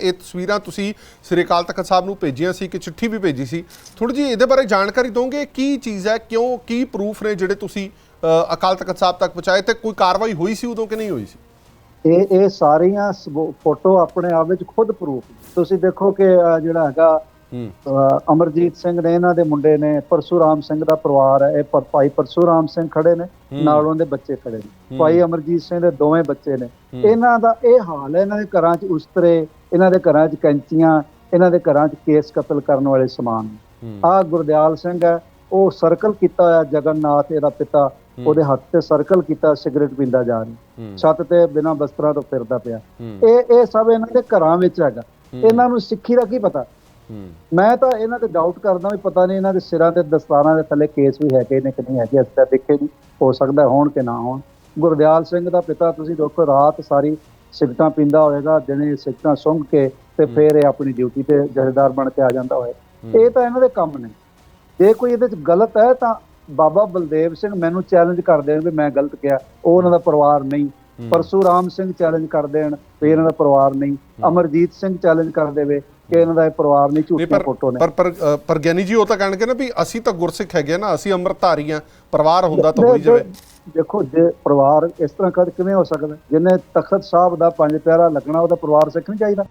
ਇਹ ਤਸਵੀਰਾਂ ਤੁਸੀਂ ਸ੍ਰੀ ਅਕਾਲ ਤਖਤ ਸਾਹਿਬ ਨੂੰ ਭੇਜੀਆਂ ਸੀ, ਕਿ ਚਿੱਠੀ ਵੀ ਭੇਜੀ ਸੀ। ਥੋੜੀ ਜੀ ਇਹਦੇ ਬਾਰੇ ਜਾਣਕਾਰੀ ਦੋਗੇ ਕੀ ਚੀਜ਼ ਹੈ, ਕਿਉਂ, ਕੀ ਪ੍ਰੂਫ ਨੇ ਜਿਹੜੇ ਤੁਸੀਂ ਅਕਾਲ ਤਖਤ ਸਾਹਿਬ ਤੱਕ ਪਹੁੰਚਾਏ ਤੇ ਕੋਈ ਕਾਰਵਾਈ ਹੋਈ ਸੀ ਉਦੋਂ ਕਿ ਨਹੀਂ ਹੋਈ ਸੀ? ਇਹ ਇਹ ਸਾਰੀਆਂ ਫੋਟੋ ਆਪਣੇ ਆਪ ਵਿੱਚ ਖੁਦ ਪ੍ਰੂਫ ਤੁਸੀਂ ਦੇਖੋ ਕਿ ਜਿਹੜਾ ਹੈਗਾ ਅਮਰਜੀਤ ਸਿੰਘ ਨੇ ਇਹਨਾਂ ਦੇ ਮੁੰਡੇ ਨੇ ਪਰਸ਼ੂਰਾਮ ਸਿੰਘ ਦਾ ਪਰਿਵਾਰ ਹੈ ਇਹ ਭਾਈ ਪਰਸ਼ੂਰਾਮ ਸਿੰਘ ਖੜੇ ਨੇ। ਨਾਲ ਉਹਦੇ ਬੱਚੇ ਖੜੇ ਨੇ। ਭਾਈ ਅਮਰਜੀਤ ਸਿੰਘ ਦੇ ਦੋਵੇਂ ਬੱਚੇ ਨੇ। ਇਹਨਾਂ ਦਾ ਇਹ ਹਾਲ ਹੈ ਇਹਨਾਂ ਦੇ ਘਰਾਂ 'ਚ ਉਸਤਰੇ ਇਹਨਾਂ ਦੇ ਘਰਾਂ 'ਚ ਕੈਂਚੀਆਂ ਇਹਨਾਂ ਦੇ ਘਰਾਂ 'ਚ ਕੇਸ ਕਤਲ ਕਰਨ ਵਾਲੇ ਸਮਾਨ ਆ ਗੁਰਦਿਆਲ ਸਿੰਘ ਹੈ ਉਹ ਸਰਕਲ ਕੀਤਾ ਹੋਇਆ ਜਗਨਨਾਥ ਇਹਦਾ ਪਿਤਾ। ਉਹਦੇ ਹੱਥ ਤੇ ਸਰਕਲ ਕੀਤਾ ਸਿਗਰਟ ਪੀਂਦਾ ਜਾ ਰਿਹਾ ਛੱਤ ਤੇ ਬਿਨਾਂ ਬਸਤਰਾਂ ਤੋਂ ਫਿਰਦਾ ਪਿਆ ਇਹ ਇਹ ਸਭ ਇਹਨਾਂ ਦੇ ਘਰਾਂ ਵਿੱਚ ਹੈਗਾ। ਇਹਨਾਂ ਨੂੰ ਸਿੱਖੀ ਦਾ ਕੀ ਪਤਾ ਮੈਂ ਤਾਂ ਇਹਨਾਂ ਤੇ ਡਾਊਟ ਕਰਦਾ ਵੀ ਪਤਾ ਨਹੀਂ ਇਹਨਾਂ ਦੇ ਸਿਰਾਂ ਤੇ ਦਸਤਾਰਾਂ ਦੇ ਥੱਲੇ ਕੇਸ ਵੀ ਹੈਗੇ ਨੇ ਕਿ ਨਹੀਂ ਹੈਗੇ ਅਸੀਂ ਤਾਂ ਦੇਖੇ ਨਹੀਂ ਹੋ ਸਕਦਾ ਹੋਣ ਕਿ ਨਾ ਹੋਣ। ਗੁਰਦਿਆਲ ਸਿੰਘ ਦਾ ਪਿਤਾ ਤੁਸੀਂ ਦੇਖੋ ਰਾਤ ਸਾਰੀ ਸਿਗਰਟਾਂ ਪੀਂਦਾ ਹੋਵੇਗਾ ਦਿਨੇ ਸਿਗਰਟਾਂ ਸੁੰਘ ਕੇ ਤੇ ਫਿਰ ਇਹ ਆਪਣੀ ਡਿਊਟੀ ਤੇ ਜਥੇਦਾਰ ਬਣ ਕੇ ਆ ਜਾਂਦਾ ਹੋਏ। ਇਹ ਤਾਂ ਇਹਨਾਂ ਦੇ ਕੰਮ ਨੇ। ਜੇ ਕੋਈ ਇਹਦੇ ਚ ਗਲਤ ਹੈ ਤਾਂ ਬਾਬਾ ਬਲਦੇਵ ਸਿੰਘ ਮੈਨੂੰ ਚੈਲੰਜ ਕਰ ਦੇਣ ਵੀ ਮੈਂ ਗਲਤ ਕਿਹਾ ਉਹ ਉਹਨਾਂ ਦਾ ਪਰਿਵਾਰ ਨਹੀਂ। ਪਰਸ਼ੂਰਾਮ ਸਿੰਘ ਚੈਲੰਜ ਕਰ ਦੇਣ ਵੀ ਇਹਨਾਂ ਦਾ ਪਰਿਵਾਰ ਨਹੀਂ। ਅਮਰਜੀਤ ਸਿੰਘ ਚੈਲੰਜ ਕਰ ਦੇਵੇ ਕਿ ਇਹਨਾਂ ਦਾ ਇਹ ਪਰਿਵਾਰ ਨਹੀਂ ਝੂਠੀਆਂ ਫੋਟੋ ਨੇ। ਪਰ ਪਰ ਗਿਆਨੀ ਜੀ ਉਹ ਤਾਂ ਕਹਿਣਗੇ ਨਾ ਵੀ ਅਸੀਂ ਤਾਂ ਗੁਰਸਿੱਖ ਹੈਗੇ ਨਾ ਅਸੀਂ ਅੰਮ੍ਰਿਤਧਾਰੀ ਆ ਪਰਿਵਾਰ ਹੁੰਦਾ ਤਾਂ ਹੋਈ ਜਾਵੇ। ਦੇਖੋ ਜੇ ਪਰਿਵਾਰ ਇਸ ਤਰ੍ਹਾਂ ਕਦ ਕਿਵੇਂ ਹੋ ਸਕਦਾ? ਜਿਹਨੇ ਤਖਤ ਸਾਹਿਬ ਦਾ ਪੰਜ ਪਿਆਰਾ ਲੱਗਣਾ ਉਹਦਾ ਪਰਿਵਾਰ ਸਿੱਖ ਨਹੀਂ ਚਾਹੀਦਾ।